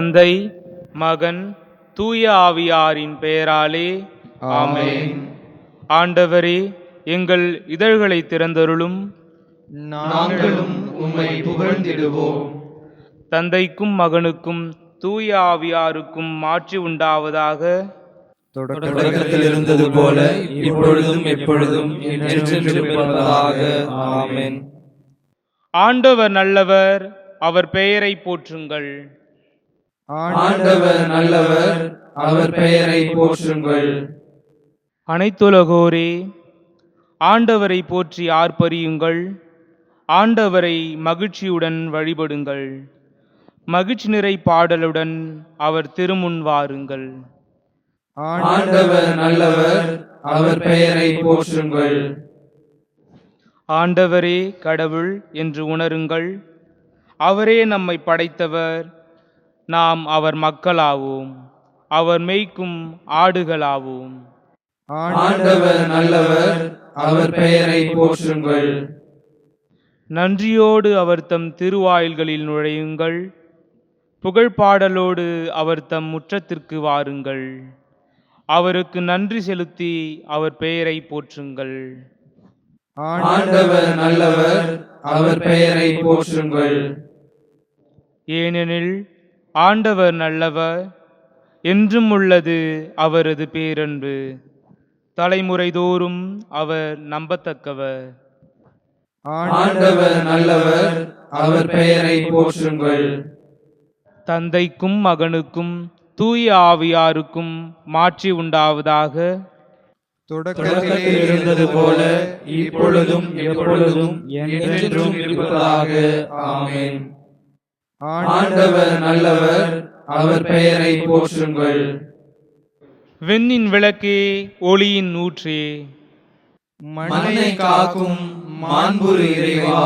தந்தை மகன் தூய ஆவியாரின் பெயராலே ஆமென். ஆண்டவரே எங்கள் இதழ்களை திறந்தருளும். நாங்களும் உம்மை புகழ்ந்திடுவோம். தந்தைக்கும் மகனுக்கும் தூய ஆவியாருக்கும் மாற்றி உண்டாவதாக. தொடக்கத்தில் இருந்தது போல இப்பொழுதும் எப்பொழுதும் ஆண்டவர் நல்லவர் அவர் பெயரை போற்றுங்கள். ஆண்டவர் நல்லவர் அவர் பெயரை போற்றுங்கள். அனைத்துலகோரே ஆண்டவரை போற்றி ஆர்ப்பரியுங்கள். ஆண்டவரை மகிழ்ச்சியுடன் வழிபடுங்கள். மகிழ்ச்சி நிறை பாடலுடன் அவர் திருமுன் வாருங்கள். ஆண்டவர் நல்லவர் அவர் பெயரை போற்றுங்கள். ஆண்டவரே கடவுள் என்று உணருங்கள். அவரே நம்மை படைத்தவர் நாம் அவர் மக்களாவோம். அவர் மேய்க்கும் ஆடுகளாவோம். ஆண்டவர் நல்லவர் அவர் பெயரை போற்றுங்கள். நன்றியோடு அவர் தம் திருவாயில்களில் நுழையுங்கள். புகழ் பாடலோடு அவர் தம் முற்றத்திற்கு வாருங்கள். அவருக்கு நன்றி செலுத்தி அவர் பெயரை போற்றுங்கள். ஆண்டவர் நல்லவர் அவர் பெயரை போற்றுங்கள். ஏனெனில் ஆண்டவர் நல்லவர் என்றும் உள்ளது அவரது பேரன்பு. தலைமுறை தோறும் அவர் நம்பத்தக்கவர். ஆண்டவர் நல்லவர் அவர் பெயரை போற்றுங்கள். தந்தைக்கும் மகனுக்கும் தூய ஆவியாருக்கும் மாற்றி உண்டாவதாக. தொடக்கத்தில் இருந்தது போல இப்பொழுதும் எப்பொழுதும் என்றென்றும் இருப்பதாக. ஆமென். ஆண்டவர் நல்லவர் அவர் பெயரை போற்றுங்கள். வெண்ணின் விளக்கே ஒளியின் ஊற்றே. மண்ணை காக்கும் மாண்புரு இறைவா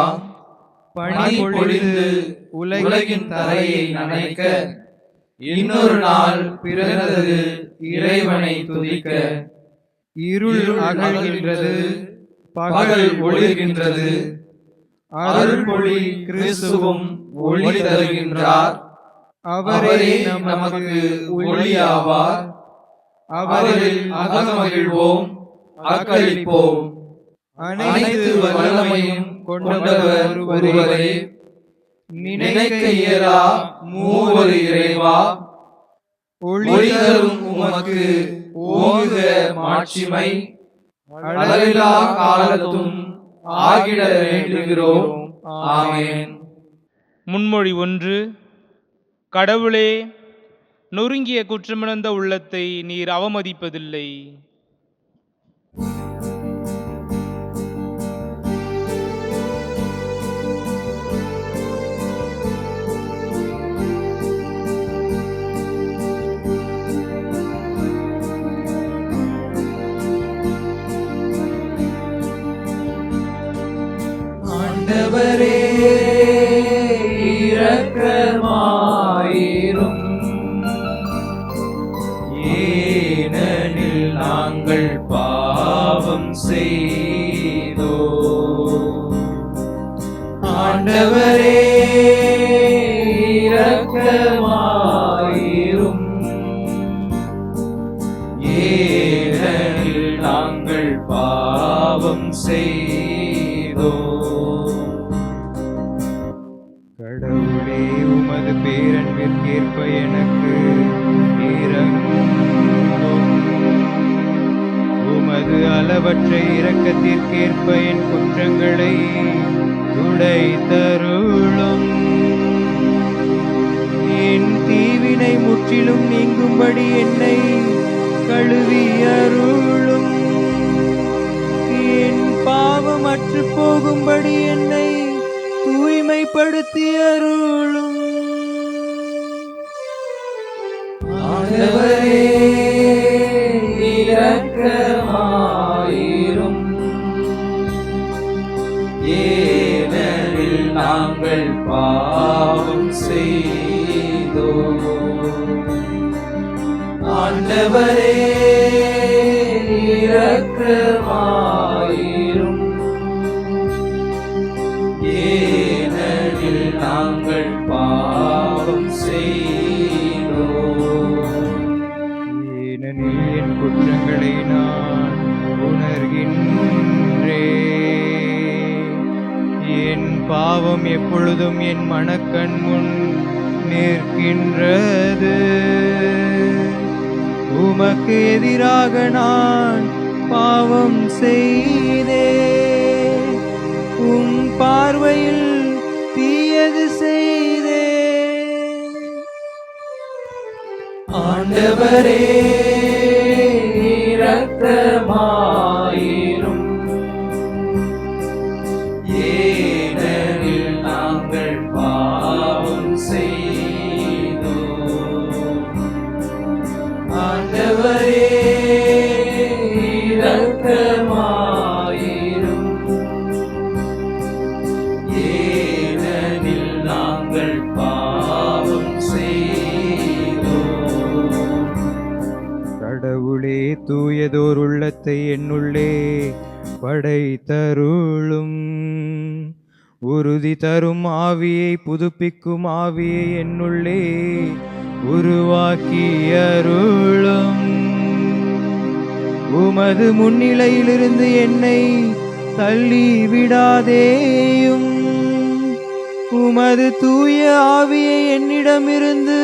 பனி பொழிந்து உலகின் தரையை நனைக்க இன்னொரு நாள் பிறந்தது இறைவனை துதிக்க. இருள் அகல்கின்றது பகல் ஒளிர்கின்றது. அருள்மொழி கிறிஸ்துவும் ஒளி தருகின்றார். அவரே நமக்கு ஒளியாவார். அவரில் அகமகிழ்வோம் அக்களிப்போம். அனைத்து வல்லமையும் கொண்டவர் ஒருவரே. நினைக்க இயலா மூவர் இறைவா. ஒளி தரும் உமக்கு ஓங்குக மாட்சிமை. அளவிலா காலத்தும் ஆகிட வேண்டுகிறோம். ஆமேன். முன்மொழி ஒன்று கடவுளே நொறுங்கிய குற்றமிழந்த உள்ளத்தை நீர் அவமதிப்பதில்லை. ஏனெனில் நாங்கள் பாவம் செய்தோ. கடவுளே உமது பேரன்பிற்கேற்ப எனக்கு இறங்கும் உமது அளவற்ற இரக்கத்திற்கேற்ப என் குற்றங்களை துடைத்தருளும். என் தீவினை முற்றிலும் நீங்கும்படி என்னை கழுவியருளும். என் பாவம் அற்று போகும்படி என்னை தூய்மைப்படுத்தி அருளும் ஆண்டவரே இரக்கமாயிரும். ஏனெனில் நாங்கள் பாவம் நாங்கள் பாவம் செய்தோம் என் குற்றங்களை நான் உணர்கின்றேன் என் பாவம் எப்பொழுதும் என் மனக்கண் முன் நிற்கின்றது. உமக்கு எதிராக நான் பாவம் செய்தே. உம் பார்வையில் தீயது செய்தே. ஆண்டவரே இரக்கமாயிரும் நாங்கள் பாவம் செய்தோம். கடவுளே தூயதோர் உள்ளத்தை என்னுள்ளே படைத்தருளும். உறுதி தரும் ஆவியை புதுப்பிக்கும் ஆவியை என்னுள்ளே உருவாக்கியருளும். உமது முன்னிலையிலிருந்து என்னை தள்ளி விடாதேயும் உமது தூய ஆவியை என்னிடமிருந்து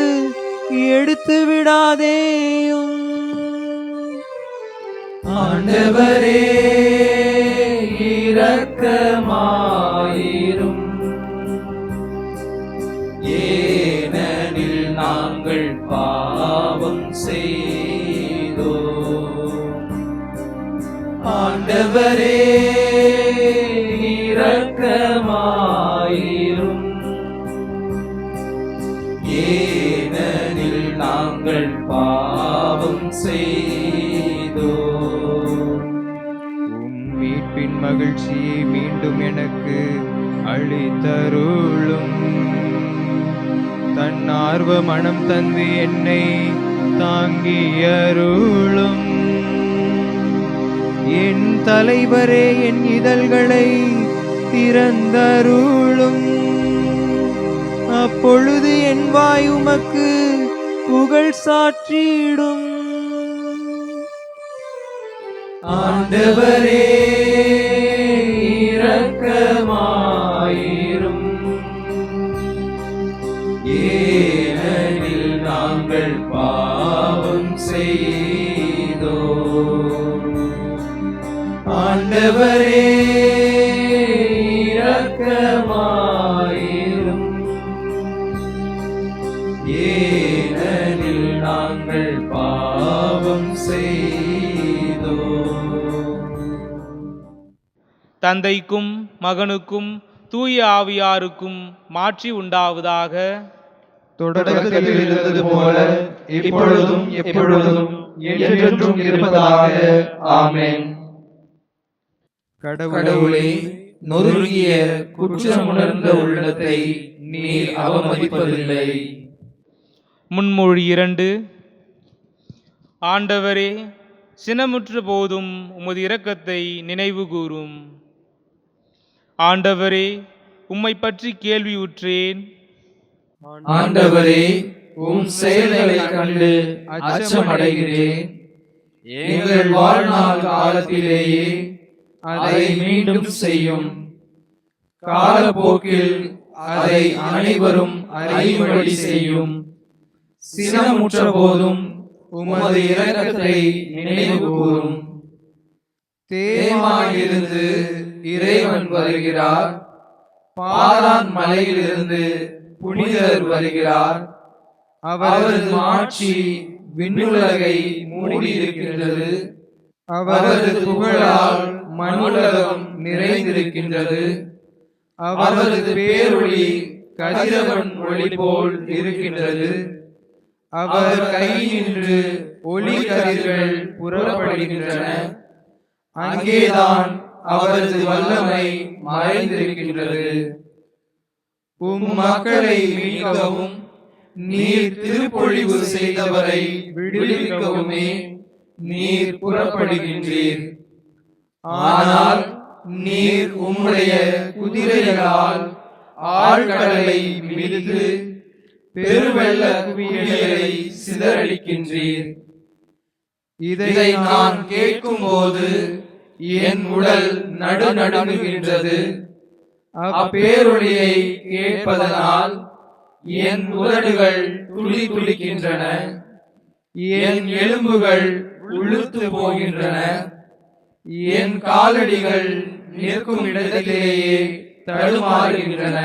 எடுத்து விடாதேயும் ஆண்டவரே இரக்கமாயிரும். ஏனெனில் நாங்கள் பாவம் செய்தோ ஆண்டவரே தன் மனம் தந்து என்னை தாங்கி அருளும். என் தலைவரே என் இதழ்களை திறந்தருளும். அப்பொழுது என் வாய் உமக்கு புகழ் சாற்றிடும். ஆண்டவரே ஆண்டவரே இரக்கமாயிரும். ஏனெனில் நாங்கள் பாவம் செய்தோம் தந்தைக்கும் மகனுக்கும் தூய ஆவியாருக்கும் மாட்சி உண்டாவதாக. தொடக்கத்தில் இருந்தது போல இப்பொழுதும் எப்பொழுதும் என்றென்றும் இருப்பதாக. ஆமென். கடவுளே நொறுங்கிய குற்றமுணர்ந்த உள்ளத்தை நீர் அவமதிப்பதில்லை. முன்மொழி இரண்டு. ஆண்டவரே சினமுற்ற போதும் உமது இரக்கத்தை நினைவு கூரும் ஆண்டவரே உம்மை பற்றி கேள்வியுற்றேன் ஆண்டவரே உம் செயல்களைக் கண்டு அச்சமடைகிறேன். எங்கள் வாழ்நாள் காலத்திலேயே அதை மீண்டும் செய்யும். காலப்போக்கில் அதை அனைவரும் அறியும்படி செய்யும். சினமுற்ற போதும் உமது இரக்கத்தை நினைவு கூறும். தேமாயிலிருந்து இறைவன் வருகிறார். பாரான் மலையிலிருந்து புனிதர் வருகிறார். அவரது ஆட்சி விண்ணுலகை மூடியிருக்கின்றது. அவரது புகழால் மண்ணுலகம் நிறைந்திருக்கின்றது. அவரது பேரொளி கதிரவன் ஒளி போல் இருக்கின்றது. அவர் கையினின்று ஒளி கதிர்கள் புறப்படுகின்றன. அங்கேதான் அவரது வல்லமை மறைந்திருக்கின்றது. உம் மக்களை மீட்கவும் நீர் திருப்பொழிவு செய்தவரை விடுவிக்கவுமே நீர் புறப்படுகின்றீர். ஆனால் நீர் உம்முடைய குதிரைகளால் ஆழ்கடலை மிதித்து பெருவெள்ள குவியலை சிதறடிக்கின்றீர். இதை நான் கேட்கும்போது என் உடல் நடுநடுங்குகின்றது. அப்பேரொளியை கேட்பதனால் என் உதடுகள் துளி துளிக்கின்றன. என் எலும்புகள் உளுத்து போகின்றன. என் காலடிகள் நிற்கும் இடத்திலேயே தடுமாறுகின்றன.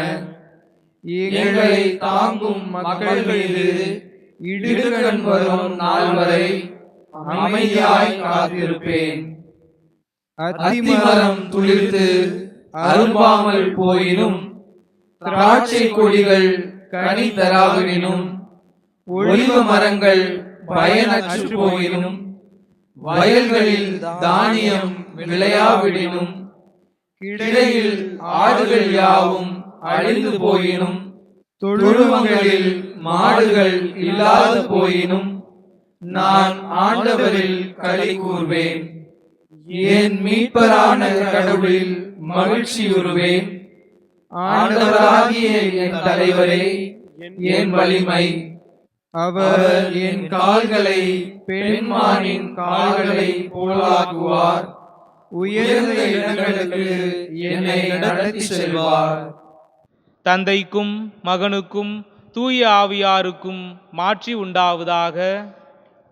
எங்களை தாங்கும் மக்கள் மீது இடுக்கண் வரும் நாள் வரை அமைதியாய் காத்திருப்பேன். அத்திமரம் துளிர்த்து அரும்பாமல் போயினும் திராட்சை கொடிகள் கனி தராவினும் ஒளிவ மரங்கள் பயனற்று போயினும் வயல்களில் தானியம் விளையாவிடினும் கிடையில் ஆடுகள் யாவும் அழிந்து போயினும் தொழுவங்களில் மாடுகள் இல்லாது போயினும் நான் ஆண்டவரில் களி கூறுவேன் என் மீட்பரான கடவுளில் மகிழ்ச்சியுறுவேன். ஆண்டவராகிய என் தலைவரே என் வலிமை அவர் என் கால்களை பெண்மானின் கால்களை போலாக்குவார். உயர்ந்த இடங்களுக்கு என்னை நடத்தி செல்வார். தந்தைக்கும் மகனுக்கும் தூய ஆவியாருக்கும் மாற்றி உண்டாவதாக.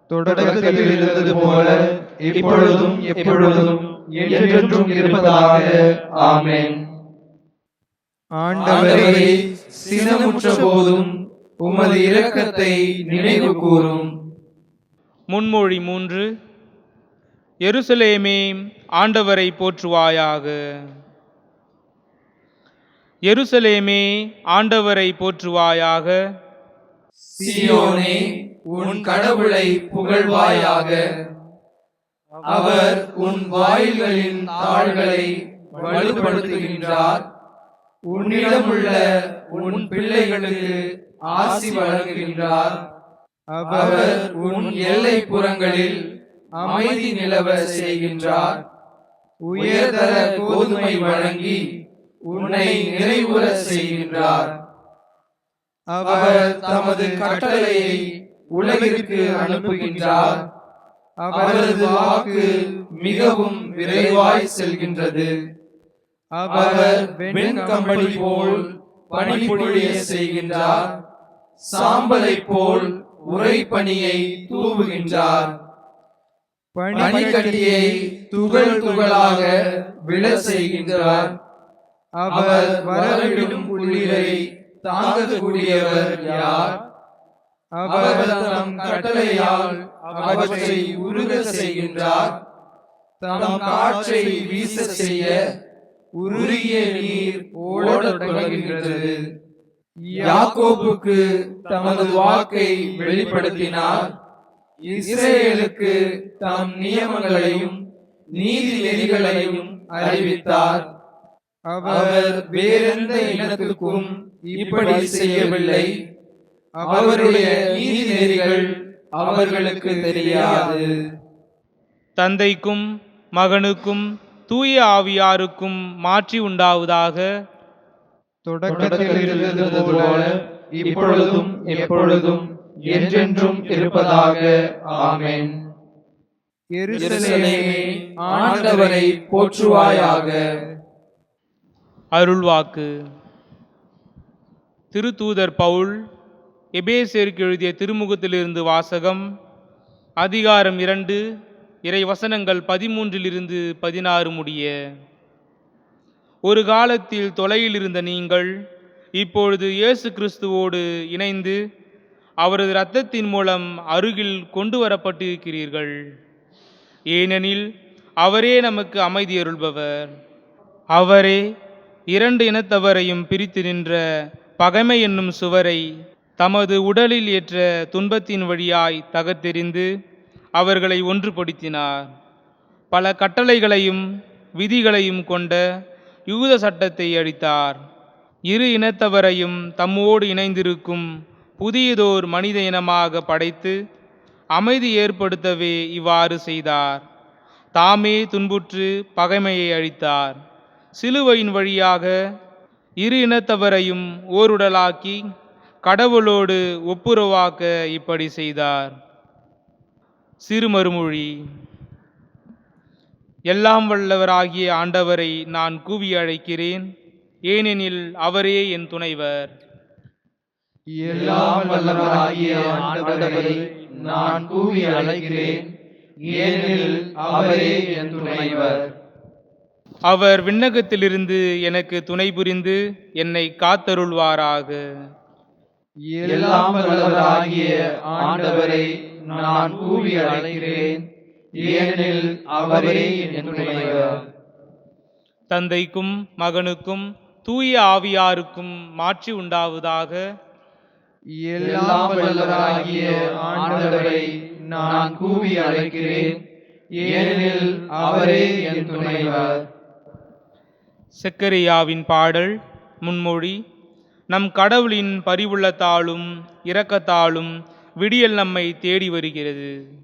தொடக்கத்தில் இருந்தது போல இப்பொழுதும் எப்பொழுதும் என்றென்றும் இருப்பதாக. ஆமென். ஆண்டவரே சினமுற்ற போதும் உமது இரக்கத்தை நினைவு கூறும். முன்மொழி மூன்று. எருசலேமே ஆண்டவரை போற்றுவாயாக. எருசலேமே ஆண்டவரை போற்றுவாயாக. சியோனே உன் கடவுளை புகழ்வாயாக. அவர் உன் வாயில்களின் தாள்களை வலுப்படுத்துகின்றார். உன்னிடமுள்ள உன் பிள்ளைகளுக்கு ஆசி வழங்குகின்றார். அவர் உன் எல்லை புறங்களில் அமைதி நிலவ செய்கின்றார். உயர்தர கோதுமை வழங்கி உன்னை நிறைவுற செய்கின்றார். அவர் தமது கட்டளையை உலகிற்கு அனுப்புகின்றார். அவரது வாக்கு மிகவும் விரைவாய் செல்கின்றது. அவர் வெண்கம்பளி போல் பணிபுரிய செய்கின்றார். சாம்பலை போல் உரைப்பணியை தூவுகின்றார். பனிக்கட்டியை துகள் துகளாக விழ செய்கின்றார். அவர் வரவிடும் குளிரை தாங்கக்கூடியவர் யார்? அவர் தம் கட்டளையால் அவற்றை உருக செய்கின்றார். தம் காற்றை வீச செய்ய உருகிய நீர் ஓடத் தொடங்குகின்றது. யாக்கோபுக்கு தமது வாக்கை வெளிப்படுத்தினார். இஸ்ரேலுக்கு தம் நியமங்களையும் நீதி நெறிகளையும் அறிவித்தார். அவர் வேறெந்த இனத்திற்கும் இப்படி செய்யவில்லை. அவருடைய நீதி நெறிகள் அவர்களுக்கு தெரியாது. தந்தைக்கும் மகனுக்கும் தூய ஆவியாருக்கும் மாற்றி உண்டாவதாக தொடக்கத்தில் இருந்தது போல இப்பொழுதும் எப்பொழுதும் என்றென்றும் இருப்பதாக. ஆமென். ஆண்டவரை போற்றுவாயாக. அருள்வாக்கு. திருத்தூதர் பவுல் எபேசியருக்கு எழுதிய திருமுகத்திலிருந்து வாசகம் அதிகாரம் இரண்டு இறை வசனங்கள் பதிமூன்றிலிருந்து பதினாறு முடிய. ஒரு காலத்தில் தொலையில் இருந்த நீங்கள் இப்பொழுது இயேசு கிறிஸ்துவோடு இணைந்து அவரது இரத்தத்தின் மூலம் அருகில் கொண்டு வரப்பட்டிருக்கிறீர்கள். ஏனெனில் அவரே நமக்கு அமைதி அருள்பவர். அவரே இரண்டு இனத்தவரையும் பிரித்து நின்ற பகைமை என்னும் சுவரை தமது உடலில் ஏற்ற துன்பத்தின் வழியாய் தகர்த்தெறிந்து அவர்களை ஒன்றுபடுத்தினார். பல கட்டளைகளையும் விதிகளையும் கொண்ட யூத சட்டத்தை அடித்தார். இரு இனத்தவரையும் தம்மோடு இணைந்திருக்கும் புதியதோர் மனித இனமாக படைத்து அமைதி ஏற்படுத்தவே இவ்வாறு செய்தார். தாமே துன்புற்று பகைமையை அழித்தார். சிலுவையின் வழியாக இரு இனத்தவரையும் ஓருடலாக்கி கடவுளோடு ஒப்புரவாக்க இப்படி செய்தார். சிறுமறுமொழி. எல்லாம் வல்லவராகிய ஆண்டவரை நான் கூவி அழைக்கிறேன். ஏனெனில் அவரே என் துணைவர். எல்லாம் வல்லவராகிய ஆண்டவரை நான் கூவி அழைக்கிறேன். ஏனெனில் அவரே என் துணைவர். அவர் விண்ணகத்திலிருந்து எனக்கு துணை புரிந்து என்னை காத்தருள்வாராக. எல்லாம் வல்லவராகிய ஆண்டவரை நான் கூவி அழைக்கிறேன். ஏனெனில் அவரே என் தந்தைக்கும் மகனுக்கும் தூய ஆவியாருக்கும் மாற்றி உண்டாவதாக. எல்லாம் வல்லவராகிய ஆண்டவரை நான் கூவி அழைக்கிறேன். ஏனெனில் அவரே என் துணைவர் செக்கரியாவின் பாடல் முன்மொழி. நம் கடவுளின் பரிவுள்ளத்தாலும் இரக்கத்தாலும் விடியல் நம்மை தேடி வருகிறது.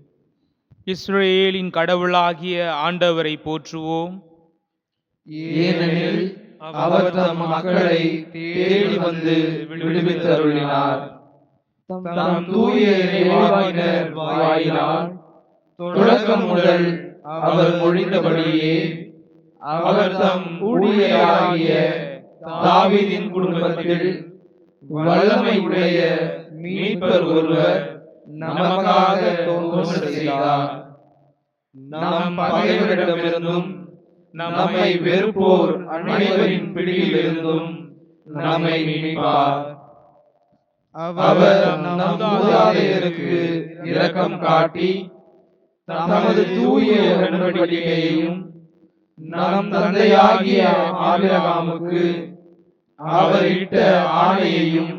இஸ்ரேலின் கடவுளாகிய ஆண்டவரை போற்றுவோம். ஏனெனில் அவர் தம் மக்களை தேடி வந்து விடுவித்தருளினார். தம் தூய இறைவாக்கினர் தொடக்கம் முதல் அவர் மொழிந்தபடியே அவர் தம் ஊழியராகிய தாவீதின் குடும்பத்தில் வல்லமை உடைய மீட்பர் ஒருவர் நமக்காக தோன்றும் செய்தார். நம் பகைவரிடமிருந்தும் நம்மை வெறுப்போர் அனைவரின் பிடியிலிருந்தும் நம்மை மீட்பார். அவர் நம் மூதாதையருக்கு இரக்கம் காட்டி தமது தூய உடன்படிக்கையையும் நம் தந்தையாகிய ஆபிரகாமுக்கு அவர் இட்ட ஆணையையும்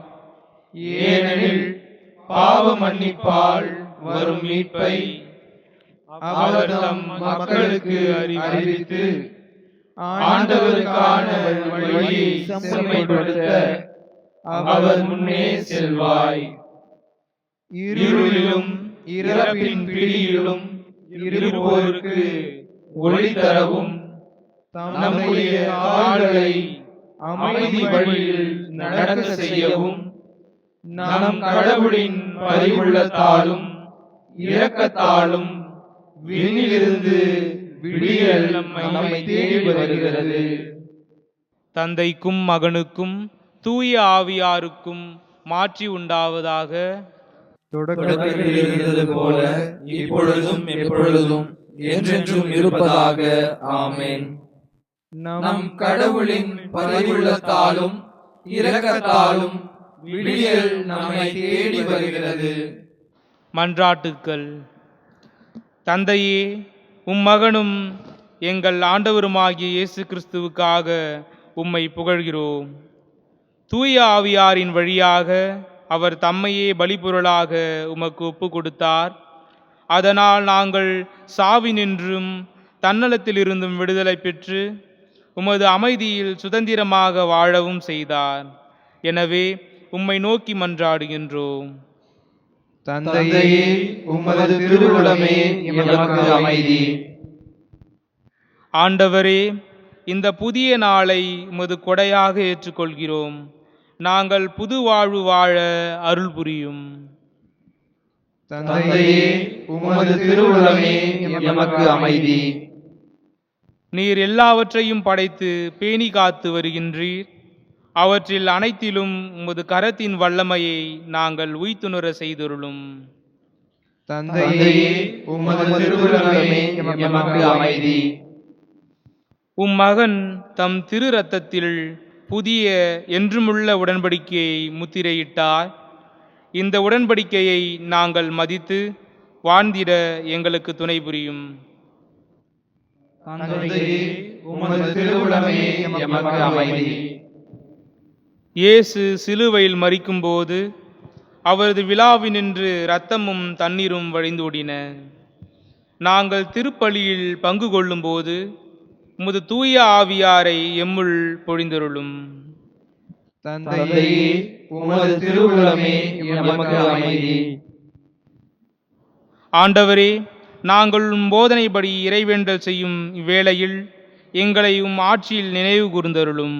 ஏனெனில் பாவ மன்னிப்பால் வரும் மீட்பை அவர் தம் மக்களுக்கு அறிவித்து ஆண்டவருக்கான வழியை செம்மைப்படுத்த அவர் முன்னே செல்வாய். இருளிலும் இறப்பின் பிடியிலும் இருப்போருக்கு ஒளி தரவும் நம்முடைய கால்களை அமைதி வழியில் நடக்க செய்யவும் நம் கடவுளின் பரிவுள்ளத்தாலும் இரக்கத்தாலும் விண்ணிலிருந்து விடியல் நம்மை தேடி வருகிறது. தந்தைக்கும் மகனுக்கும் தூய ஆவியாருக்கும் மாற்றி உண்டாவதாக. தொடக்கத்தில் இருந்தது போல இப்பொழுதும் எப்பொழுதும் என்றென்றும் இருப்பதாக. ஆமென். நம் கடவுளின் பரிவுள்ளத்தாலும் இரக்கத்தாலும் விடியல் நம்மை தேடி வருகிறது. மன்றாட்டுக்கள். தந்தையே உம் மகனும் எங்கள் ஆண்டவருமாகிய இயேசு கிறிஸ்துவுக்காக உம்மை புகழ்கிறோம். தூய ஆவியாரின் வழியாக அவர் தம்மையே பலிபொருளாக உமக்கு ஒப்பு கொடுத்தார். அதனால் நாங்கள் சாவினின்றும் தன்னலத்திலிருந்தும் விடுதலை பெற்று உமது அமைதியில் சுதந்திரமாக வாழவும் செய்தார். எனவே உம்மை நோக்கி மன்றாடுகின்றோம். தந்தையே உமது எமக்கு அமைதி. ஆண்டவரே இந்த புதிய நாளை உமது கொடையாக ஏற்றுக்கொள்கிறோம். நாங்கள் புது வாழ்வு வாழ அருள் புரியும். தந்தையே உமது திருவுளமே எமக்கு அமைதி. நீர் எல்லாவற்றையும் படைத்து பேணி காத்து வருகின்றீர். அவற்றில் அனைத்திலும் உமது கரத்தின் வல்லமையை நாங்கள் உய்த்துணர செய்தருளும். தந்தையே உமது அமைதி. உம் மகன் தம் திரு ரத்தத்தில் புதிய என்றுமுள்ள உடன்படிக்கையை முத்திரையிட்டார். இந்த உடன்படிக்கையை நாங்கள் மதித்து வாழ்ந்திட எங்களுக்கு துணை புரியும். அமைதி. இயேசு சிலுவையில் மறிக்கும்போது அவரது விழாவினின்று இரத்தமும் தண்ணீரும் வழிந்தோடின. நாங்கள் திருப்பலியில் பங்கு கொள்ளும்போது உமது தூய ஆவியாரை எம்முள் பொழிந்தருளும். தந்தையே உமது திருவுளமே எமக்கு அமைதி. ஆண்டவரே நாங்கள் உம் போதனைப்படி இறைவேண்டல் செய்யும் இவ்வேளையில் எங்களை உம் ஆட்சியில் நினைவு கூர்ந்தருளும்.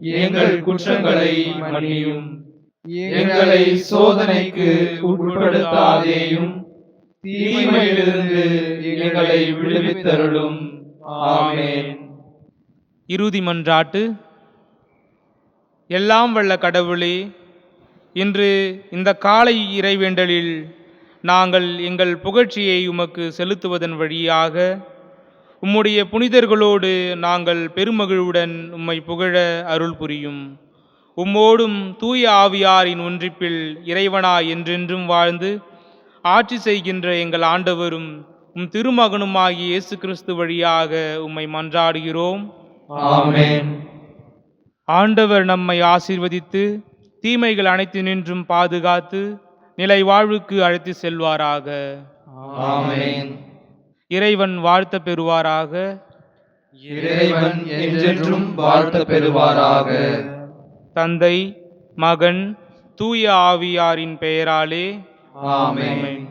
எங்கள் குற்றங்களை மன்னியும். எங்களை சோதனைக்கு உட்படுத்தாதேயும். தீமையிலிருந்து எங்களை விடுவித்தருளும். ஆமேன். இறுதி மன்றாட்டு. எல்லாம் வல்ல கடவுளே இன்று இந்த காலை இறைவேண்டலில் நாங்கள் எங்கள் புகழ்ச்சியை உமக்கு செலுத்துவதன் வழியாக உம்முடைய புனிதர்களோடு நாங்கள் பெருமகிழ்வுடன் உம்மை புகழ அருள் புரியும். உம்மோடும் தூய ஆவியாரின் ஒன்றிப்பில் இறைவனாய் என்றென்றும் வாழ்ந்து ஆட்சி செய்கின்ற எங்கள் ஆண்டவரும் உம் திருமகனுமாகிய இயேசு கிறிஸ்து வழியாக உம்மை மன்றாடுகிறோம். ஆண்டவர் நம்மை ஆசீர்வதித்து தீமைகள் அனைத்தினின்றும் பாதுகாத்து நிலை வாழ்வுக்கு அழைத்து செல்வாராக. ஆமென். இறைவன் வாழ்த்த பெறுவாராக. இறைவன் என்றென்றும் வாழ்த்த பெறுவாராக. தந்தை மகன் தூய ஆவியாரின் பெயராலே. ஆமென்.